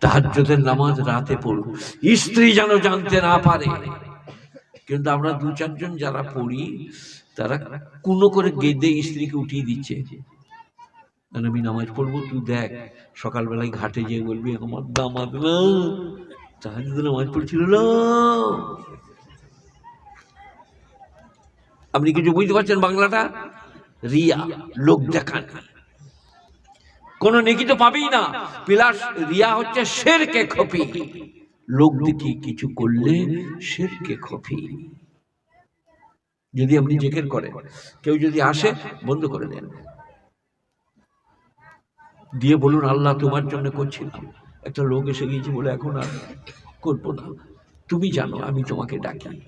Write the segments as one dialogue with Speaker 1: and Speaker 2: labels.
Speaker 1: তাহাজ্জুদের নামাজ রাতে পড়ুন। স্ত্রী যেন জানতে না পারে। কিন্তু আমরা দু চারজন যারা পড়ি, তারা কোনো করে গেদে স্ত্রীকে উঠিয়ে দিচ্ছে। আমি নামাজ পড়ব? তুই দেখ, সকালবেলায় ঘাটে যেয়ে বলবি আমার দামাদ না। তাহাজ্জুদের নামাজ পড়ছিল না। আপনি কিছু বুঝতে পারছেন বাংলাটা? রিয়া, লোক দেখান। কোন নেকি তো পাবেই না। প্লাস রিয়া হচ্ছে শেরকে খপি। লোক দেখি কিছু করলে শেরকে খপি। যদি আপনি জেকের করেন, কেউ যদি আসে, বন্ধ করে দেন। দিয়ে বলুন, আল্লাহ তোমার জন্য করছিলাম। একটা লোক এসে গিয়েছে বলে, এখন আর করব না। তুমি জানো, আমি তোমাকে ডাকি।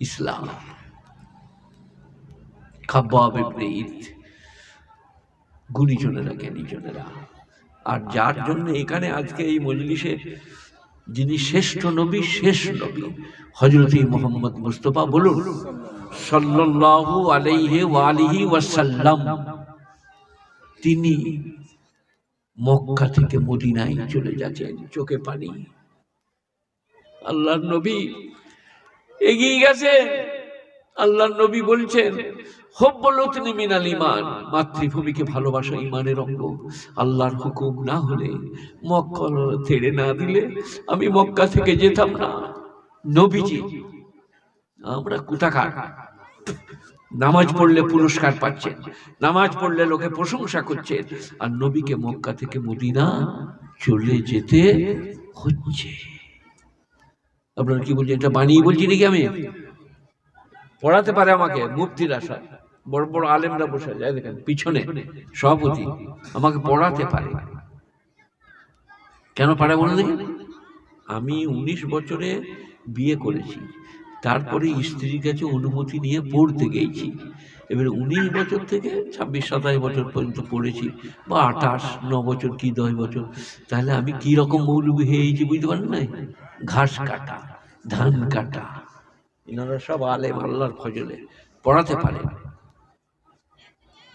Speaker 1: ইসলাম। খাব্বাব ইবনে ঈদ গুণীজনেরা জ্ঞানীজনেরা আর যার জন্য এখানে আজকে এই মজলিসে যিনি শ্রেষ্ঠ নবী, শেষ নবী হজরত মোহাম্মদ মুস্তফা বলুন, সাল্লাল্লাহু আলাইহি ওয়ালিহি ওয়াসাল্লাম, তিনি মক্কা থেকে মদিনায় চলে যাচ্ছেন, চোখে পানি। আল্লাহর নবী এগিয়ে গেছে। আল্লাহর নবী বলছেন হব্বলতনি মিনাল ইমান মাতৃভূমিকে ভালোবাসা ইমানের অঙ্গ। আল্লাহর হুকুম না হলে মক্কা ছেড়ে না দিলে আমি মক্কা থেকে যেতাম না। নবীজি, আমরা কোথাকার? নামাজ পড়লে পুরস্কার পাচ্ছেন, নামাজ পড়লে লোকে প্রশংসা করছেন, আর নবীকে মক্কা থেকে মদিনা চলে যেতে হচ্ছে। আপনারা কি বলছেন, এটা বানিয়ে বলছি নাকি আমি? পড়াতে পারে আমাকে মুক্তির আশা বড় বড় আলেমরা বসে যায় দেখেন, পিছনে সভাপতি আমাকে পড়াতে পারে। কেন পারে বলে দেখি? আমি উনিশ বছরে বিয়ে করেছি। তারপরে স্ত্রীর কাছে অনুমতি নিয়ে পড়তে গেছি এবার উনিশ বছর থেকে ছাব্বিশ, সাতাশ বছর পর্যন্ত পড়েছি বা আঠাশ, ন বছর কি দশ বছর। তাহলে আমি কি রকম মৌলবী হয়েছি বুঝতে পারেন না? ঘাস কাটা, ধান কাটা। এনারা সব আলেম, আল্লাহর ফজলে। পড়াতে পারে।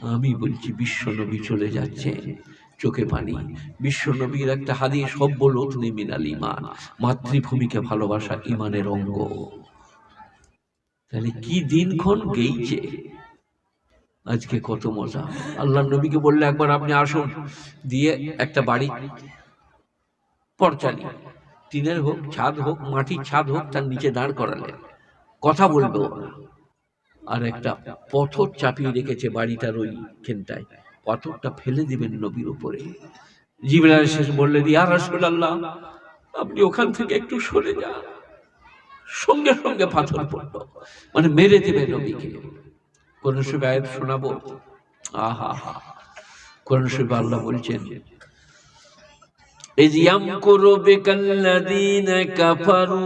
Speaker 1: আমি বলছি, বিশ্বনবী চলে যাচ্ছে। চোখে পানি। বিশ্বনবীর একটা হাদিস সব্য লোক মিনাল ইমান মাতৃভূমিকে ভালোবাসা ইমানের অঙ্গ। তাহলে কি দিনক্ষণ গেইছে? আজকে কত মজা। আল্লাহ নবীকে বললে, একবার আপনি আসুন, দিয়ে একটা বাড়ি, পরচালি। টিনের হোক, ছাদ হোক, মাটির ছাদ হোক, তার নিচে দাঁড় করালেন। কথা বলবে আর একটা পথর চাপিয়ে রেখেছে বাড়িটার ওই ওইখানটায় পাথরটা ফেলে দিবেন নবীর উপরে। জিবরাল শেষ বললে দি আর রাসূলুল্লাহ, আপনি ওখান থেকে একটু সরে যান। সঙ্গে সঙ্গে পাথর পড়ল। মানে মেরে দেবে নবীকে। কোন সময় আয়াত শোনাবো? আহা, হা কোন সময় আল্লাহ বলছেন ইজ ইয়ামকুরু বিকাল্লাযীনা কাফারু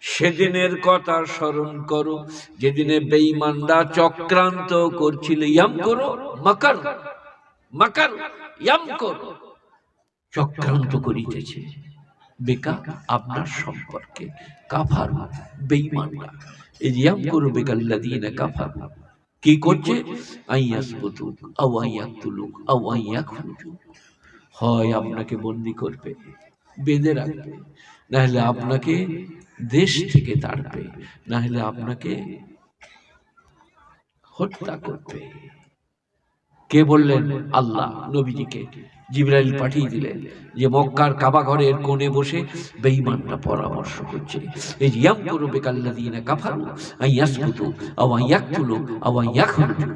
Speaker 1: সেদিনের কথা স্মরণ করো, যেদিনে বেঈমানরা চক্রান্ত করছিল, ইয়াম করো, মাকার মাকার, ইয়াম করো। চক্রান্ত করিতেছে। বেকা আপনার সম্পর্কে, কাফার, বেঈমানরা। এই ইয়াম করো বেকাল্লাদিনা কাফার। কি করছে? আইয়াস আইয়াসবুতুক আও আইয়াকতুলুক আও আইয়াখরুজুক হয়, আপনাকে বন্দি করবে, বেঁধে রাখবে। নাহলে আপনাকে দেশ থেকে তাড়বে নাহলে আপনাকে হত্যা করবে। কে বললেন? আল্লাহ, নবীজিকে। জিবরাইল পাঠিয়ে দিলেন যে মক্কার কাবা ঘরের কোণে বসে বেঈমানরা পরামর্শ করছে। এই ইয়াম করবে কাল্লাদিনা কাফারু, আই ইয়াসকুতু, আও আই ইয়াকতুলু, আও আই ইয়াখরুজু।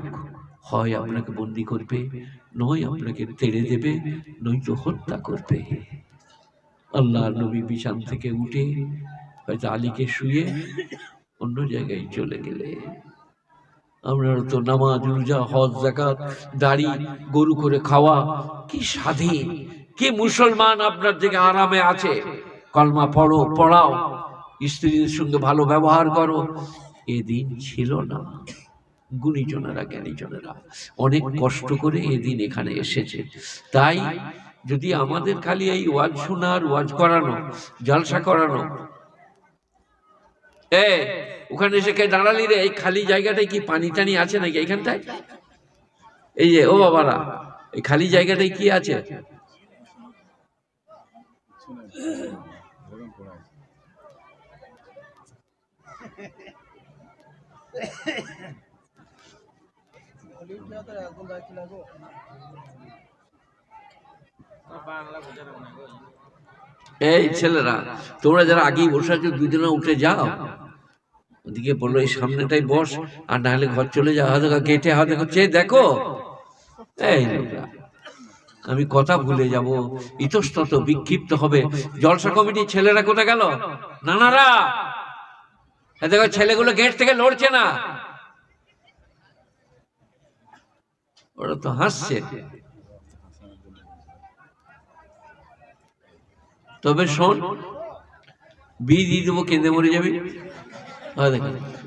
Speaker 1: হয় আপনাকে বন্দি করবে, নয় আপনাকে তেড়ে দেবে, নয়তো হত্যা করবে। আল্লাহ নবী বিছান থেকে উঠে হয়তো আলীকে শুয়ে অন্য জায়গায় চলে গেলে। আমরা তো নামাজ, রোজা, হজ জাকাত দাড়ি, গরু করে খাওয়া, কি স্বাধীন কি মুসলমান আপনার থেকে আরামে আছে? কলমা পড়ো, পড়াও, স্ত্রীদের সঙ্গে ভালো ব্যবহার করো। এদিন ছিল না। গুণীজনেরা, জ্ঞানীজনেরা অনেক কষ্ট করে এদিন এখানে এসেছে। তাই যদি আমাদের খালি এই ওয়াজ শোনার, ওয়াজ করানো, জলসা করানো ওখানে এসে কে দাঁড়ালি রে? এই খালি জায়গাটায় কি পানি টানি আছে নাকি এইখানটায়? এই যে, ও বাবারা, এই খালি জায়গাটায় কি আছে? এই ছেলেরা, তোমরা যারা আগেই বসে আছো দুজনে উঠে যাও। ওদিকে বলল, এই সামনেটাই বস, আর না হলে ঘর চলে যাও হয়তো গেটে হাতে চেয়ে দেখো। এই। আমি কথা ভুলে যাব, ইতস্তত বিক্ষিপ্ত হবে। জলসা কমিটির ছেলেরা কোথায় গেল? নানারা! দেখো, ছেলেগুলো গেট থেকে লড়ছে না। ওরা তো হাসছে। তবে শোন বি দিয়ে দেবো, কেঁদে মরে যাবি।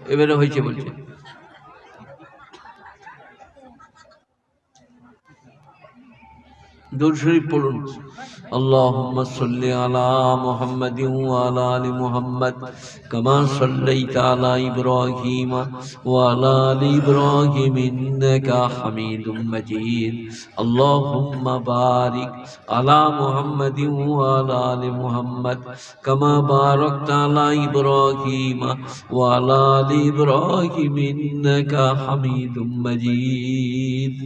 Speaker 1: এবারে হয়েছে বলছে। দূর শরীফ পড়ুন اللهم صل على محمد وعلى ال محمد كما صليت على ابراهيم وعلى ال ابراهيم انك حميد مجيد اللهم بارك على محمد وعلى ال محمد كما باركت على ابراهيم وعلى ال ابراهيم انك حميد مجيد